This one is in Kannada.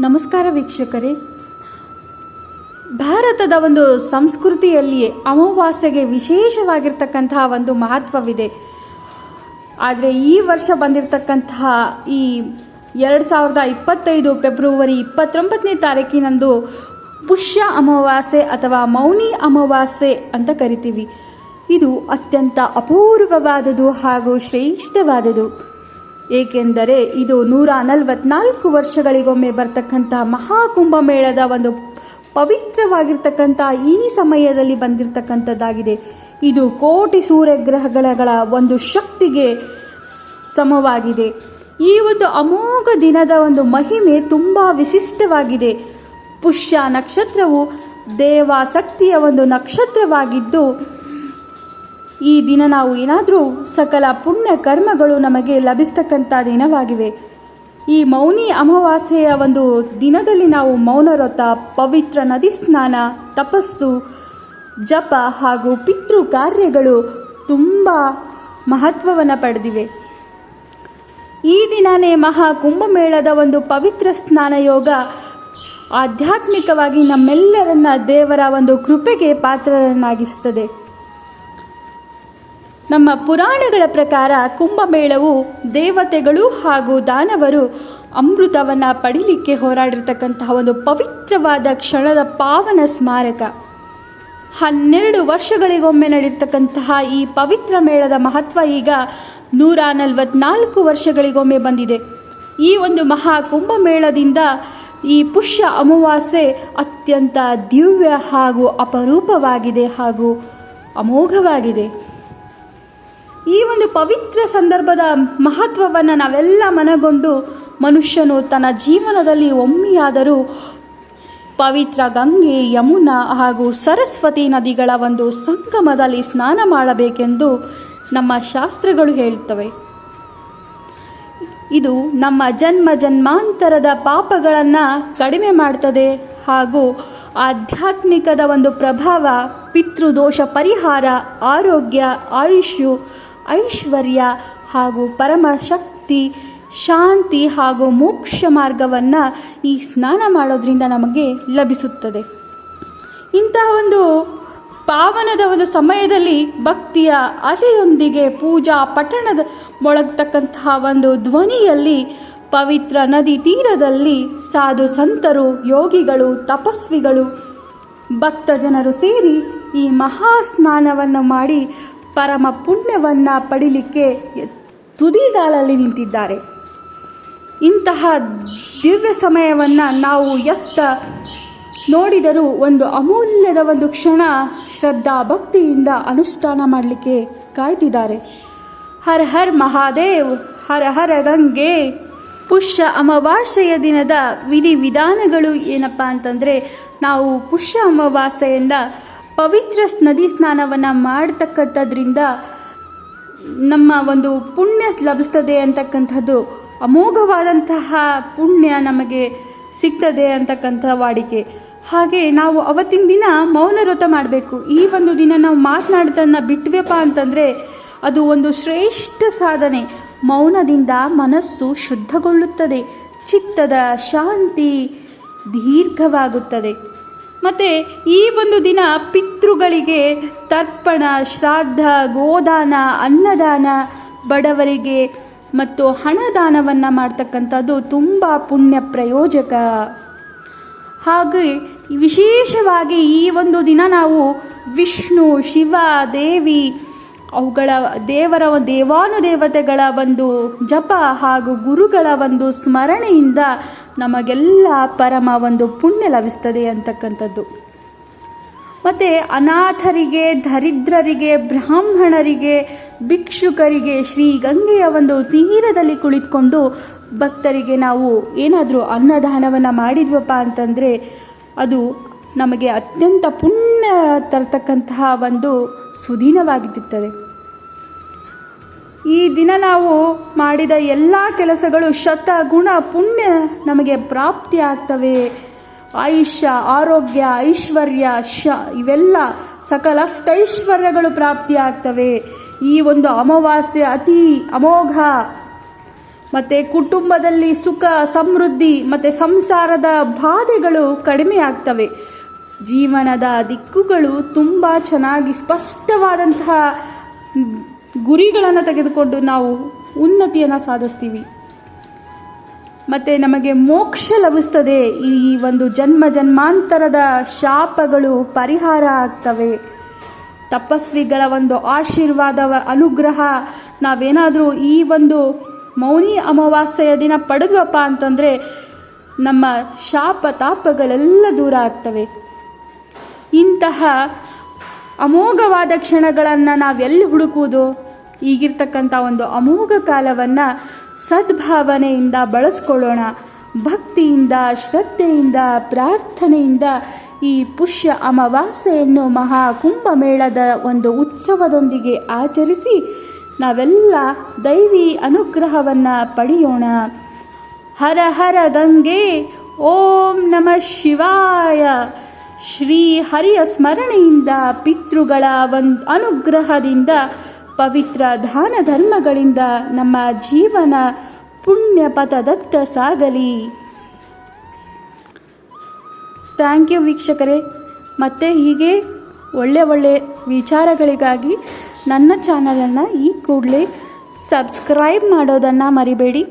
ನಮಸ್ಕಾರ ವೀಕ್ಷಕರೇ. ಭಾರತದ ಒಂದು ಸಂಸ್ಕೃತಿಯಲ್ಲಿಯೇ ಅಮಾವಾಸ್ಯೆಗೆ ವಿಶೇಷವಾಗಿರ್ತಕ್ಕಂತಹ ಒಂದು ಮಹತ್ವವಿದೆ. ಆದರೆ ಈ ವರ್ಷ ಬಂದಿರತಕ್ಕಂತಹ ಈ ಎರಡು ಸಾವಿರದ ಇಪ್ಪತ್ತೈದು ಫೆಬ್ರವರಿ ಇಪ್ಪತ್ತೊಂಬತ್ತನೇ ತಾರೀಕಿನಂದು ಪುಷ್ಯ ಅಮಾವಾಸ್ಯೆ ಅಥವಾ ಮೌನಿ ಅಮಾವಾಸ್ಯೆ ಅಂತ ಕರಿತೀವಿ. ಇದು ಅತ್ಯಂತ ಅಪೂರ್ವವಾದುದು ಹಾಗೂ ಶ್ರೇಷ್ಠವಾದುದು ಏಕೆಂದರೆ ಇದು ನೂರ ನಲವತ್ನಾಲ್ಕು ವರ್ಷಗಳಿಗೊಮ್ಮೆ ಬರ್ತಕ್ಕಂಥ ಮಹಾಕುಂಭಮೇಳದ ಒಂದು ಪವಿತ್ರವಾಗಿರ್ತಕ್ಕಂಥ ಈ ಸಮಯದಲ್ಲಿ ಬಂದಿರತಕ್ಕಂಥದ್ದಾಗಿದೆ. ಇದು ಕೋಟಿ ಸೂರ್ಯಗ್ರಹಗಳ ಒಂದು ಶಕ್ತಿಗೆ ಸಮವಾಗಿದೆ. ಈ ಒಂದು ಅಮೋಘ ದಿನದ ಒಂದು ಮಹಿಮೆ ತುಂಬ ವಿಶಿಷ್ಟವಾಗಿದೆ. ಪುಷ್ಯ ನಕ್ಷತ್ರವು ದೇವಾಸಕ್ತಿಯ ಒಂದು ನಕ್ಷತ್ರವಾಗಿದ್ದು ಈ ದಿನ ನಾವು ಏನಾದರೂ ಸಕಲ ಪುಣ್ಯ ಕರ್ಮಗಳು ನಮಗೆ ಲಭಿಸ್ತಕ್ಕಂಥ ದಿನವಾಗಿವೆ. ಈ ಮೌನಿ ಅಮಾವಾಸ್ಯೆಯ ಒಂದು ದಿನದಲ್ಲಿ ನಾವು ಮೌನವ್ರತ, ಪವಿತ್ರ ನದಿ ಸ್ನಾನ, ತಪಸ್ಸು, ಜಪ ಹಾಗೂ ಪಿತೃ ಕಾರ್ಯಗಳು ತುಂಬ ಮಹತ್ವವನ್ನು ಪಡೆದಿವೆ. ಈ ದಿನನೇ ಮಹಾ ಕುಂಭಮೇಳದ ಒಂದು ಪವಿತ್ರ ಸ್ನಾನ ಯೋಗ ಆಧ್ಯಾತ್ಮಿಕವಾಗಿ ನಮ್ಮೆಲ್ಲರನ್ನ ದೇವರ ಒಂದು ಕೃಪೆಗೆ ಪಾತ್ರರನ್ನಾಗಿಸುತ್ತದೆ ನಮ್ಮ ಪುರಾಣಗಳ ಪ್ರಕಾರ ಕುಂಭಮೇಳವು ದೇವತೆಗಳು ಹಾಗೂ ದಾನವರು ಅಮೃತವನ್ನು ಪಡಿಲಿಕ್ಕೆ ಹೋರಾಡಿರ್ತಕ್ಕಂತಹ ಒಂದು ಪವಿತ್ರವಾದ ಕ್ಷಣದ ಪಾವನ ಸ್ಮಾರಕ. ಹನ್ನೆರಡು ವರ್ಷಗಳಿಗೊಮ್ಮೆ ನಡೆಯತಕ್ಕಂತಹ ಈ ಪವಿತ್ರ ಮೇಳದ ಮಹತ್ವ ಈಗ ನೂರ ನಲವತ್ನಾಲ್ಕು ವರ್ಷಗಳಿಗೊಮ್ಮೆ ಬಂದಿದೆ. ಈ ಒಂದು ಮಹಾ ಕುಂಭಮೇಳದಿಂದ ಈ ಪುಷ್ಯ ಅಮಾವಾಸ್ಯೆ ಅತ್ಯಂತ ದಿವ್ಯ ಹಾಗೂ ಅಪರೂಪವಾಗಿದೆ ಹಾಗೂ ಅಮೋಘವಾಗಿದೆ. ಈ ಒಂದು ಪವಿತ್ರ ಸಂದರ್ಭದ ಮಹತ್ವವನ್ನು ನಾವೆಲ್ಲ ಮನಗೊಂಡು ಮನುಷ್ಯನು ತನ್ನ ಜೀವನದಲ್ಲಿ ಒಮ್ಮೆಯಾದರೂ ಪವಿತ್ರ ಗಂಗೆ, ಯಮುನಾ ಹಾಗೂ ಸರಸ್ವತಿ ನದಿಗಳ ಒಂದು ಸಂಗಮದಲ್ಲಿ ಸ್ನಾನ ಮಾಡಬೇಕೆಂದು ನಮ್ಮ ಶಾಸ್ತ್ರಗಳು ಹೇಳುತ್ತವೆ. ಇದು ನಮ್ಮ ಜನ್ಮ ಜನ್ಮಾಂತರದ ಪಾಪಗಳನ್ನು ಕಡಿಮೆ ಮಾಡ್ತದೆ ಹಾಗೂ ಆಧ್ಯಾತ್ಮಿಕದ ಒಂದು ಪ್ರಭಾವ, ಪಿತೃದೋಷ ಪರಿಹಾರ, ಆರೋಗ್ಯ, ಆಯುಷ್ಯು ಐಶ್ವರ್ಯ ಹಾಗೂ ಪರಮ ಶಕ್ತಿ ಶಾಂತಿ ಹಾಗೂ ಮೋಕ್ಷ ಮಾರ್ಗವನ್ನು ಈ ಸ್ನಾನ ಮಾಡೋದ್ರಿಂದ ನಮಗೆ ಲಭಿಸುತ್ತದೆ. ಇಂತಹ ಒಂದು ಪಾವನದ ಒಂದು ಸಮಯದಲ್ಲಿ ಭಕ್ತಿಯ ಅಲೆಯೊಂದಿಗೆ ಪೂಜಾ ಪಟ್ಟಣದ ಮೊಳಗ್ತಕ್ಕಂತಹ ಒಂದು ಧ್ವನಿಯಲ್ಲಿ ಪವಿತ್ರ ನದಿ ತೀರದಲ್ಲಿ ಸಾಧು ಸಂತರು, ಯೋಗಿಗಳು, ತಪಸ್ವಿಗಳು, ಭಕ್ತ ಜನರು ಸೇರಿ ಈ ಮಹಾ ಸ್ನಾನವನ್ನು ಮಾಡಿ ಪರಮ ಪುಣ್ಯವನ್ನು ಪಡಿಲಿಕ್ಕೆ ತುದಿಗಾಲಲ್ಲಿ ನಿಂತಿದ್ದಾರೆ. ಇಂತಹ ದಿವ್ಯ ಸಮಯವನ್ನು ನಾವು ಎತ್ತ ನೋಡಿದರೂ ಒಂದು ಅಮೂಲ್ಯದ ಒಂದು ಕ್ಷಣ ಶ್ರದ್ಧಾ ಭಕ್ತಿಯಿಂದ ಅನುಷ್ಠಾನ ಮಾಡಲಿಕ್ಕೆ ಕಾಯ್ತಿದ್ದಾರೆ. ಹರ ಹರ್ ಮಹಾದೇವ್, ಹರ ಹರ ಗಂಗೆ, ಪುಷ್ಯ ಅಮಾವಾಸ್ಯೆಯ ದಿನದ ವಿಧಿ ವಿಧಾನಗಳು ಏನಪ್ಪ ಅಂತಂದರೆ ನಾವು ಪುಷ್ಯ ಅಮಾವಾಸ್ಯೆಯಿಂದ ಪವಿತ್ರ ನದಿ ಸ್ನಾನವನ್ನು ಮಾಡ್ತಕ್ಕಂಥದ್ರಿಂದ ನಮ್ಮ ಒಂದು ಪುಣ್ಯ ಲಭಿಸ್ತದೆ ಅಂತಕ್ಕಂಥದ್ದು, ಅಮೋಘವಾದಂತಹ ಪುಣ್ಯ ನಮಗೆ ಸಿಗ್ತದೆ ಅಂತಕ್ಕಂಥ ವಾಡಿಕೆ. ಹಾಗೆ ನಾವು ಅವತ್ತಿನ ದಿನ ಮೌನ ವ್ರತ ಮಾಡಬೇಕು. ಈ ಒಂದು ದಿನ ನಾವು ಮಾತನಾಡೋದನ್ನು ಬಿಟ್ವೆಪ್ಪ ಅಂತಂದರೆ ಅದು ಒಂದು ಶ್ರೇಷ್ಠ ಸಾಧನೆ. ಮೌನದಿಂದ ಮನಸ್ಸು ಶುದ್ಧಗೊಳ್ಳುತ್ತದೆ. ಚಿತ್ತದ ಶಾಂತಿ ದೀರ್ಘವಾಗುತ್ತದೆ. ಮತ್ತು ಈ ಒಂದು ದಿನ ಪಿತೃಗಳಿಗೆ ತರ್ಪಣ, ಶ್ರಾದ್ದ, ಗೋದಾನ, ಅನ್ನದಾನ, ಬಡವರಿಗೆ ಮತ್ತು ಹಣದಾನವನ್ನು ಮಾಡ್ತಕ್ಕಂಥದ್ದು ತುಂಬ ಪುಣ್ಯ ಪ್ರಯೋಜಕ. ಹಾಗೆ ವಿಶೇಷವಾಗಿ ಈ ಒಂದು ದಿನ ನಾವು ವಿಷ್ಣು, ಶಿವ, ದೇವಿ ಅವುಗಳ ದೇವರ ದೇವಾನುದೇವತೆಗಳ ಒಂದು ಜಪ ಹಾಗೂ ಗುರುಗಳ ಒಂದು ಸ್ಮರಣೆಯಿಂದ ನಮಗೆಲ್ಲ ಪರಮ ಒಂದು ಪುಣ್ಯ ಲಭಿಸ್ತದೆ ಅಂತಕ್ಕಂಥದ್ದು. ಮತ್ತು ಅನಾಥರಿಗೆ, ದರಿದ್ರರಿಗೆ, ಬ್ರಾಹ್ಮಣರಿಗೆ, ಭಿಕ್ಷುಕರಿಗೆ, ಶ್ರೀ ಗಂಗೆಯ ಒಂದು ತೀರದಲ್ಲಿ ಕುಳಿತುಕೊಂಡು ಭಕ್ತರಿಗೆ ನಾವು ಏನಾದರೂ ಅನ್ನದಾನವನ್ನು ಮಾಡಿದ್ವಪ್ಪ ಅಂತಂದರೆ ಅದು ನಮಗೆ ಅತ್ಯಂತ ಪುಣ್ಯ ತರ್ತಕ್ಕಂತಹ ಒಂದು ಸುದಿನವಾಗಿರುತ್ತದೆ ಈ ದಿನ ನಾವು ಮಾಡಿದ ಎಲ್ಲ ಕೆಲಸಗಳು ಶತ ಗುಣ ಪುಣ್ಯ ನಮಗೆ ಪ್ರಾಪ್ತಿ ಆಗ್ತವೆ ಆಯುಷ್ಯ, ಆರೋಗ್ಯ, ಐಶ್ವರ್ಯ, ಶ, ಇವೆಲ್ಲ ಸಕಲ ಅಷ್ಟೈಶ್ವರ್ಯಗಳು ಪ್ರಾಪ್ತಿ ಆಗ್ತವೆ ಈ ಒಂದು ಅಮಾವಾಸ್ಯೆ ಅತಿ ಅಮೋಘ. ಮತ್ತು ಕುಟುಂಬದಲ್ಲಿ ಸುಖ, ಸಮೃದ್ಧಿ, ಮತ್ತು ಸಂಸಾರದ ಬಾಧೆಗಳು ಕಡಿಮೆ ಆಗ್ತವೆ. ಜೀವನದ ದಿಕ್ಕುಗಳು ತುಂಬ ಚೆನ್ನಾಗಿ ಸ್ಪಷ್ಟವಾದಂತಹ ಗುರಿಗಳನ್ನು ತೆಗೆದುಕೊಂಡು ನಾವು ಉನ್ನತಿಯನ್ನು ಸಾಧಿಸ್ತೀವಿ. ಮತ್ತು ನಮಗೆ ಮೋಕ್ಷ ಲಭಿಸ್ತದೆ ಈ ಒಂದು ಜನ್ಮ ಜನ್ಮಾಂತರದ ಶಾಪಗಳು ಪರಿಹಾರ ಆಗ್ತವೆ. ತಪಸ್ವಿಗಳ ಒಂದು ಆಶೀರ್ವಾದ ಅನುಗ್ರಹ ನಾವೇನಾದರೂ ಈ ಒಂದು ಮೌನಿ ಅಮಾವಾಸ್ಯೆಯ ದಿನ ಪಡೆದ್ವಪ್ಪ ಅಂತಂದರೆ ನಮ್ಮ ಶಾಪ ತಾಪಗಳೆಲ್ಲ ದೂರ ಆಗ್ತವೆ. ಇಂತಹ ಅಮೋಘವಾದ ಕ್ಷಣಗಳನ್ನು ನಾವೆಲ್ಲಿ ಹುಡುಕುವುದು? ಈಗಿರ್ತಕ್ಕಂಥ ಒಂದು ಅಮೋಘ ಕಾಲವನ್ನು ಸದ್ಭಾವನೆಯಿಂದ ಬಳಸ್ಕೊಳ್ಳೋಣ. ಭಕ್ತಿಯಿಂದ, ಶ್ರದ್ಧೆಯಿಂದ, ಪ್ರಾರ್ಥನೆಯಿಂದ ಈ ಪುಷ್ಯ ಅಮಾವಾಸ್ಯೆಯನ್ನು ಮಹಾ ಕುಂಭಮೇಳದ ಒಂದು ಉತ್ಸವದೊಂದಿಗೆ ಆಚರಿಸಿ ನಾವೆಲ್ಲ ದೈವಿ ಅನುಗ್ರಹವನ್ನು ಪಡೆಯೋಣ. ಹರ ಹರ ಗಂಗೆ, ಓಂ ನಮಃ ಶಿವಾಯ. ಶ್ರೀ ಹರಿಯ ಸ್ಮರಣೆಯಿಂದ ಪಿತೃಗಳ ಒಂದು ಅನುಗ್ರಹದಿಂದ ಪವಿತ್ರ ದಾನ ಧರ್ಮಗಳಿಂದ ನಮ್ಮ ಜೀವನ ಪುಣ್ಯ ಪಥದತ್ತ ಸಾಗಲಿ. ಥ್ಯಾಂಕ್ ಯು ವೀಕ್ಷಕರೇ. ಮತ್ತು ಹೀಗೆ ಒಳ್ಳೆ ಒಳ್ಳೆ ವಿಚಾರಗಳಿಗಾಗಿ ನನ್ನ ಚಾನಲನ್ನು ಈ ಕೂಡಲೇ ಸಬ್ಸ್ಕ್ರೈಬ್ ಮಾಡೋದನ್ನು ಮರಿಬೇಡಿ.